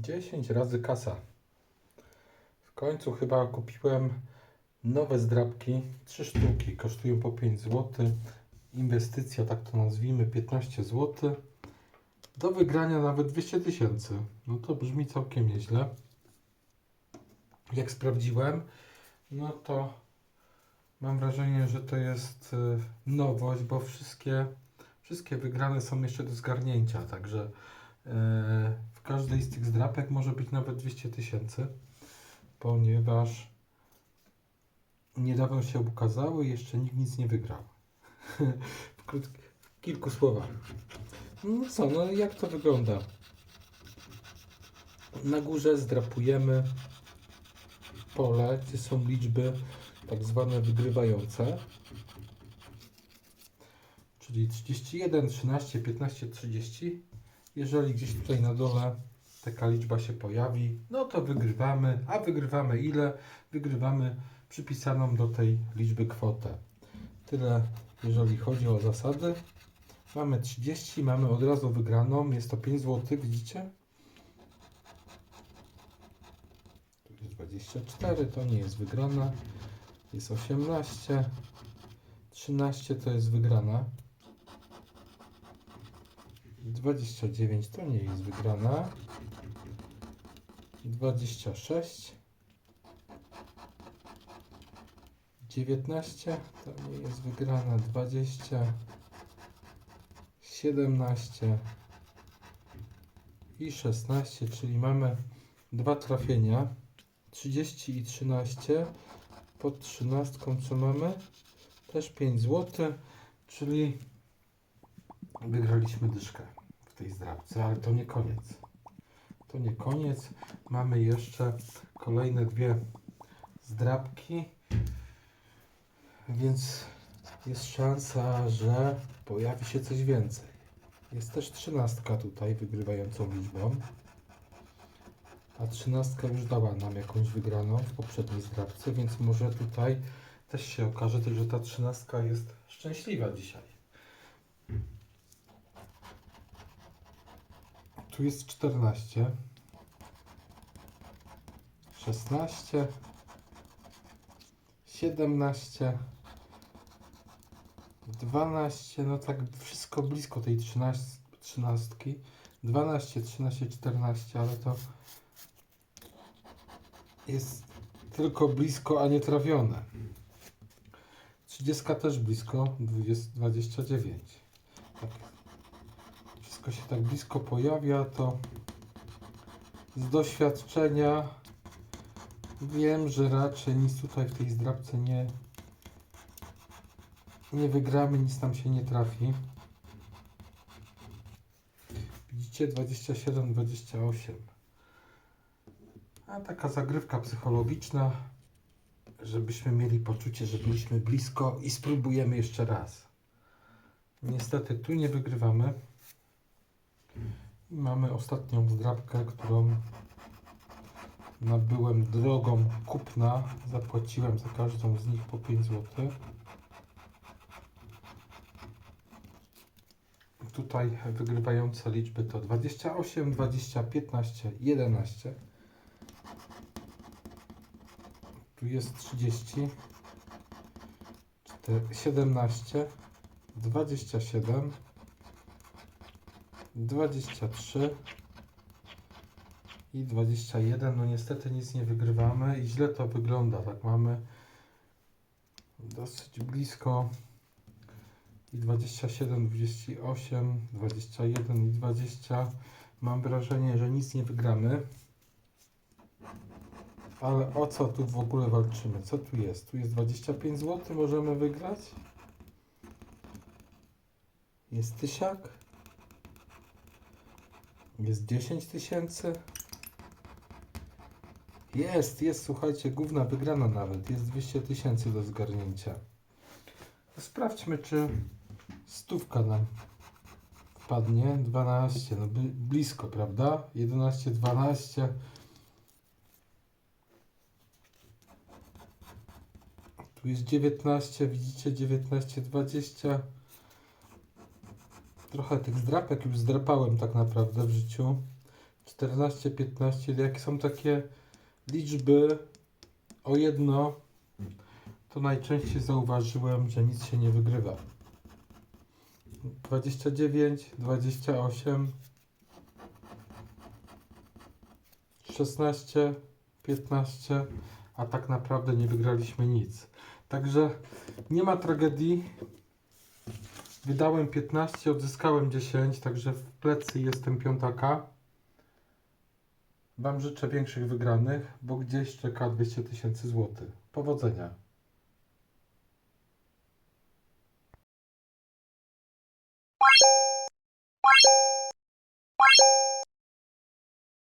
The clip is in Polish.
10 razy kasa. W końcu chyba kupiłem nowe zdrabki. 3 sztuki. Kosztują po 5 zł. Inwestycja, tak to nazwijmy, 15 zł. Do wygrania nawet 200 tysięcy. No to brzmi całkiem nieźle. Jak sprawdziłem, no to mam wrażenie, że to jest y, nowość, bo wszystkie, wszystkie wygrane są jeszcze do zgarnięcia. Także w każdej z tych zdrapek może być nawet 200 tysięcy, ponieważ niedawno się ukazały i jeszcze nikt nic nie wygrał. w, krótk- w kilku słowach. No co, no jak to wygląda? Na górze zdrapujemy pole, gdzie są liczby tak zwane wygrywające. Czyli 31, 13, 15, 30. Jeżeli gdzieś tutaj na dole taka liczba się pojawi, no to wygrywamy. A wygrywamy ile? Wygrywamy przypisaną do tej liczby kwotę. Tyle, jeżeli chodzi o zasady. Mamy 30, mamy od razu wygraną. Jest to 5 zł, widzicie? Tu jest 24, to nie jest wygrana. Jest 18. 13 to jest wygrana. 29 to nie jest wygrana. 26. 19 to nie jest wygrana. 20. 17 i 16, czyli mamy dwa trafienia. 30 i 13. Pod 13 co mamy? Też 5 zł, czyli wygraliśmy dyszkę w tej zdrabce, ale to nie koniec. To nie koniec. Mamy jeszcze kolejne dwie zdrabki, więc jest szansa, że pojawi się coś więcej. Jest też trzynastka tutaj wygrywającą liczbą. A trzynastka już dała nam jakąś wygraną w poprzedniej zdrabce, więc może tutaj też się okaże, że ta trzynastka jest szczęśliwa dzisiaj. Tu jest 14, 16, 17, 12, no tak wszystko blisko tej 13, 13. 12, 13, 14, ale to jest tylko blisko, a nie trafione. 30 też blisko, 20, 29. Tak. Wszystko się tak blisko pojawia, to z doświadczenia wiem, że raczej nic tutaj w tej zdrabce nie, nie wygramy, nic nam się nie trafi. Widzicie 27, 28. A taka zagrywka psychologiczna, żebyśmy mieli poczucie, że byliśmy blisko i spróbujemy jeszcze raz. Niestety tu nie wygrywamy. Mamy ostatnią zdrabkę, którą nabyłem drogą kupna. Zapłaciłem za każdą z nich po 5 zł. Tutaj wygrywające liczby to 28, 20, 15, 11. Tu jest 30, 4, 17, 27, 23 i 21. No niestety nic nie wygrywamy i źle to wygląda. Tak mamy dosyć blisko i 27, 28, 21 i 20. Mam wrażenie, że nic nie wygramy. Ale o co tu w ogóle walczymy? Co tu jest? Tu jest 25 zł, możemy wygrać? Jest tysiak? Jest 10 tysięcy? Jest, jest, słuchajcie, główna wygrana nawet. Jest 200 tysięcy do zgarnięcia. Sprawdźmy, czy stówka nam wpadnie. 12, no bli- blisko, prawda? 11, 12. Tu jest 19, widzicie 19, 20. Trochę tych zdrapek już zdrapałem tak naprawdę w życiu. 14, 15. Jak są takie liczby o jedno, to najczęściej zauważyłem, że nic się nie wygrywa. 29, 28, 16, 15, a tak naprawdę nie wygraliśmy nic. Także nie ma tragedii. Wydałem 15, odzyskałem 10, także w plecy jestem piątaka. Wam życzę większych wygranych, bo gdzieś czeka 200 tysięcy złotych. Powodzenia.